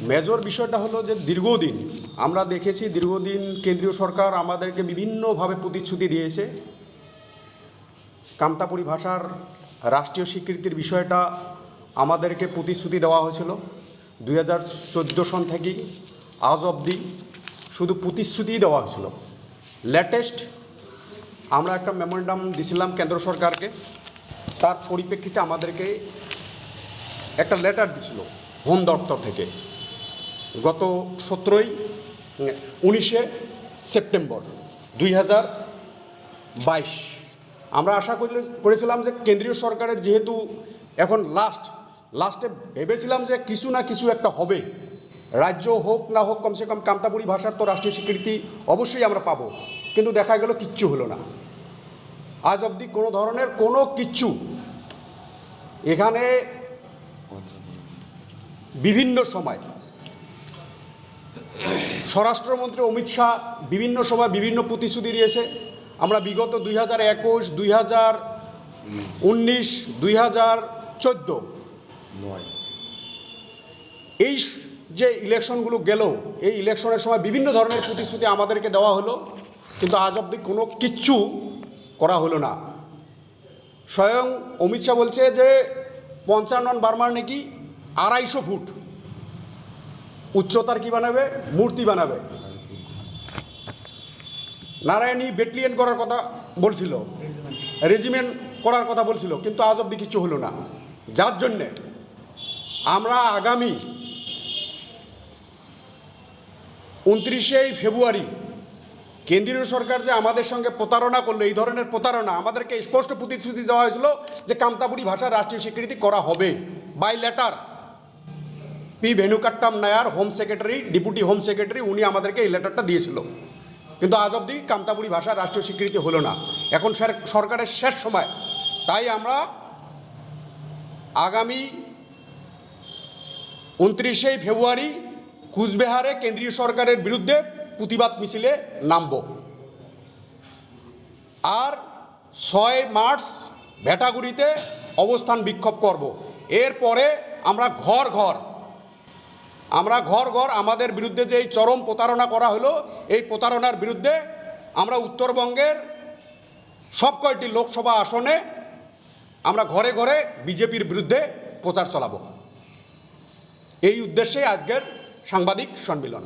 Major বিষয়টা হলো যে দীর্ঘদিন আমরা দেখেছি দীর্ঘদিন কেন্দ্রীয় সরকার আমাদেরকে বিভিন্নভাবে প্রতিশ্রুতি দিয়েছে। কামতাপুরী ভাষার রাষ্ট্রীয় স্বীকৃতির বিষয়টা আমাদেরকে প্রতিশ্রুতি দেওয়া হয়েছিল। দুই হাজার চোদ্দ সন থেকে আজ অবধি শুধু প্রতিশ্রুতিই দেওয়া হয়েছিল। লেটেস্ট আমরা একটা মেমোরেন্ডাম দিছিলাম কেন্দ্র সরকারকে। তার পরিপ্রেক্ষিতে আমাদেরকে একটা লেটার দিছিল হোম দপ্তর থেকে। গত সতেরোই উনিশে সেপ্টেম্বর দুই হাজার বাইশ। আমরা আশা করেছিলাম যে কেন্দ্রীয় সরকারের যেহেতু এখন লাস্ট লাস্টে ভেবেছিলাম যে কিছু না কিছু একটা হবে। রাজ্য হোক না হোক, কমসে কম কামতাপুরি ভাষার তো রাষ্ট্রীয় স্বীকৃতি অবশ্যই আমরা পাবো। কিন্তু দেখা গেল কিচ্ছু হলো না। আজ অবধি কোনো ধরনের কোনো কিচ্ছু এখানে বিভিন্ন সময় স্বরাষ্ট্রমন্ত্রী অমিত শাহ বিভিন্ন সময় বিভিন্ন প্রতিশ্রুতি দিয়েছে। আমরা বিগত দুই হাজার একুশ দুই হাজার উনিশ দুই হাজার চোদ্দ এই যে ইলেকশনগুলো গেল এই ইলেকশনের সময় বিভিন্ন ধরনের প্রতিশ্রুতি আমাদেরকে দেওয়া হলো কিন্তু আজ অবধি কোনো কিচ্ছু করা হলো না। স্বয়ং অমিত শাহ বলছে যে পঞ্চান্ন বার্মার নাকি আড়াইশো ফুট উচ্চতার কি বানাবে? মূর্তি বানাবে। নারায়ণী বেটলিয়ান করার কথা বলছিল। রেজিমেন্ট করার কথা বলছিল, কিন্তু আজ অবধি কিছু হলো না। যার জন্যে আমরা আগামী উনত্রিশে ফেব্রুয়ারি কেন্দ্রীয় সরকার যে আমাদের সঙ্গে প্রতারণা করল, এই ধরনের প্রতারণা, আমাদেরকে স্পষ্ট প্রতিশ্রুতি দেওয়া হয়েছিল যে কামতাপুরি ভাষার রাষ্ট্রীয় স্বীকৃতি করা হবে। By letter P ভেনুকাট্টাম Nair home secretary, deputy home secretary, উনি আমাদেরকে এই লেটারটা দিয়েছিল। কিন্তু আজ অবধি কামতাপুরি ভাষার রাষ্ট্রীয় স্বীকৃতি হলো না। এখন সরকারের শেষ সময়। তাই আমরা আগামী উনত্রিশে ফেব্রুয়ারি কুচবিহারে কেন্দ্রীয় সরকারের বিরুদ্ধে প্রতিবাদ মিছিলে নামব। আর ছয় মার্চ ভেটাগুড়িতে অবস্থান বিক্ষোভ করব। এরপরে আমরা ঘর ঘর আমরা ঘর ঘর আমাদের বিরুদ্ধে যে এই চরম প্রতারণা করা হলো, এই প্রতারণার বিরুদ্ধে আমরা উত্তরবঙ্গের সব কয়টি লোকসভা আসনে আমরা ঘরে ঘরে বিজেপির বিরুদ্ধে প্রচার চলাব। এই উদ্দেশ্যে আজকের সাংবাদিক সম্মেলন।